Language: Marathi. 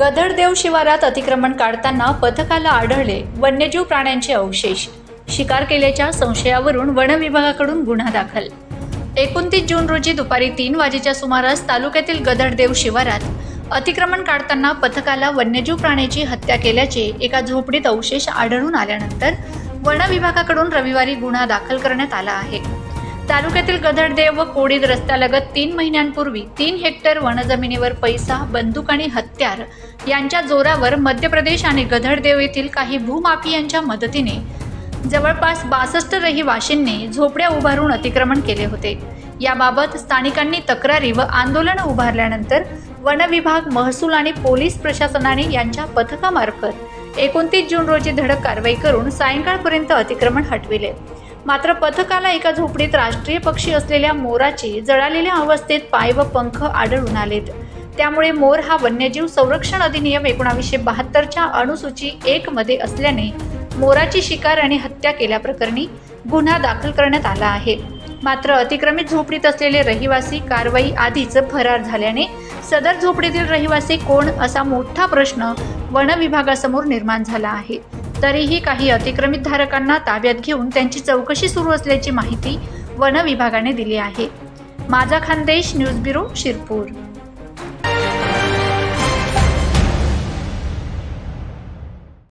गदडदेव शिवारात अतिक्रमण काढताना पथकाला आढळले वन्यजीव प्राण्यांचे अवशेष. शिकार केल्याच्या संशयावरून वन विभागाकडून गुन्हा दाखल. एकोणतीस जून रोजी दुपारी तीन वाजेच्या सुमारास तालुक्यातील गदडदेव शिवारात अतिक्रमण काढताना पथकाला वन्यजीव प्राण्याची हत्या केल्याचे एका झोपडीत अवशेष आढळून आल्यानंतर वन विभागाकडून रविवारी गुन्हा दाखल करण्यात आला आहे. तालुक्यातील गधडदेव व कोडीद रस्त्यालगत तीन महिन्यांपूर्वी तीन हेक्टर वनजमिनीवर पैसा बंदूक आणि हत्यार यांच्या जोरावर मध्य प्रदेश आणि गधडदेव येथील काही भूमाफियांच्या मदतीने जवळपास बासष्ट रहिवाशींनी झोपड्या उभारून अतिक्रमण केले होते. याबाबत स्थानिकांनी तक्रारी व आंदोलन उभारल्यानंतर वनविभाग महसूल आणि पोलीस प्रशासनाने यांच्या पथकामार्फत एकोणतीस जून रोजी धडक कारवाई करून सायंकाळपर्यंत अतिक्रमण हटविले. मात्र पथकाला एका झोपडीत राष्ट्रीय पक्षी असलेल्या मोराचे जळालेल्या अवस्थेत पाय व पंख आढळून आलेत. त्यामुळे मोर हा वन्यजीव संरक्षण अधिनियम एकोणावीसशे बहात्तरच्या अनुसूची एक मध्ये असल्याने मोराची शिकार आणि हत्या केल्याप्रकरणी गुन्हा दाखल करण्यात आला आहे. मात्र अतिक्रमित झोपडीत असलेले रहिवासी कारवाई आधीच फरार झाल्याने सदर झोपडीतील रहिवासी कोण असा मोठा प्रश्न वनविभागासमोर निर्माण झाला आहे. तरीही काही अतिक्रमित धारकांना ताब्यात घेऊन त्यांची चौकशी सुरू असल्याची माहिती वन विभागाने दिली आहे. माझा खानदेश न्यूज ब्युरो शिरपूर.